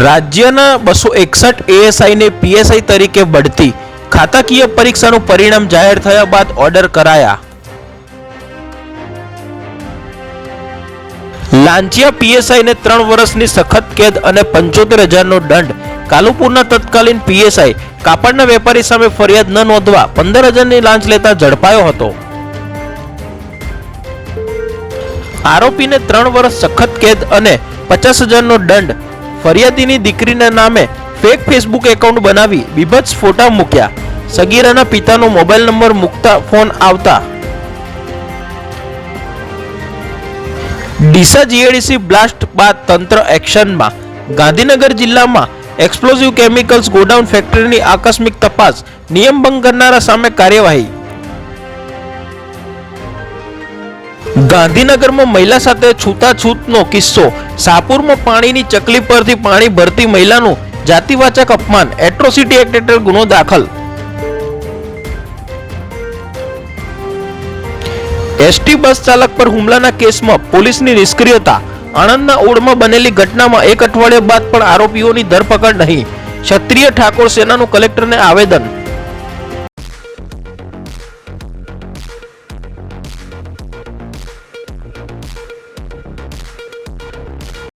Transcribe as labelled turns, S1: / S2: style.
S1: રાજ્યના બસો એકસઠ એએસઆઈને પીએસઆઈ તરીકે બઢતી ખાતાકીય પરીક્ષાનું પરિણામ જાહેર થયા બાદ ઓર્ડર કરાયા. લાંચિયા પીએસઆઈને ત્રણ વર્ષની સખત કેદ અને પંચોતેર હજારનો દંડ. કાલુપુરના તત્કાલીન પીએસઆઈ કાપડના વેપારી સામે ફરિયાદ ન નોંધવા પંદર હજારની લાંચ લેતા ઝડપાયો હતો. આરોપીને ત્રણ વર્ષ સખત કેદ અને પચાસ હજારનો દંડ ફરિયાદીની દીકરીના નામે ફેક ફેસબુક એકાઉન્ટ બનાવી બીભત્સ ફોટા મૂક્યા. સગીરાના પિતાનો મોબાઈલ નંબર મૂકતા ફોન આવતા. ડીસા જીએડીસી બ્લાસ્ટ બાદ તંત્ર એક્શનમાં. ગાંધીનગર જિલ્લામાં એક્સપ્લોઝિવ કેમિકલ્સ ગોડાઉન ફેક્ટરીની આકસ્મિક તપાસ. નિયમ ભંગ કરનારા સામે કાર્યવાહી. ગાંધીનગરમાં મહિલા સાથે છૂતાછૂતનો કિસ્સો. સાપુરમાં પાણીની ચકલી પરથી પાણી ભરતી મહિલાનું જાતિવાચક અપમાન. એટ્રોસિટી એક્ટ હેઠળ ગુનો દાખલ. એસટી બસ ચાલક પર હુમલાના કેસમાં પોલીસની નિષ્ક્રિયતા. આણંદના ઓળમાં બનેલી ઘટનામાં એક અઠવાડિયા બાદ પણ આરોપીઓની ધરપકડ નહીં. ક્ષત્રિય ઠાકોર સેનાનું કલેક્ટરને આવેદન.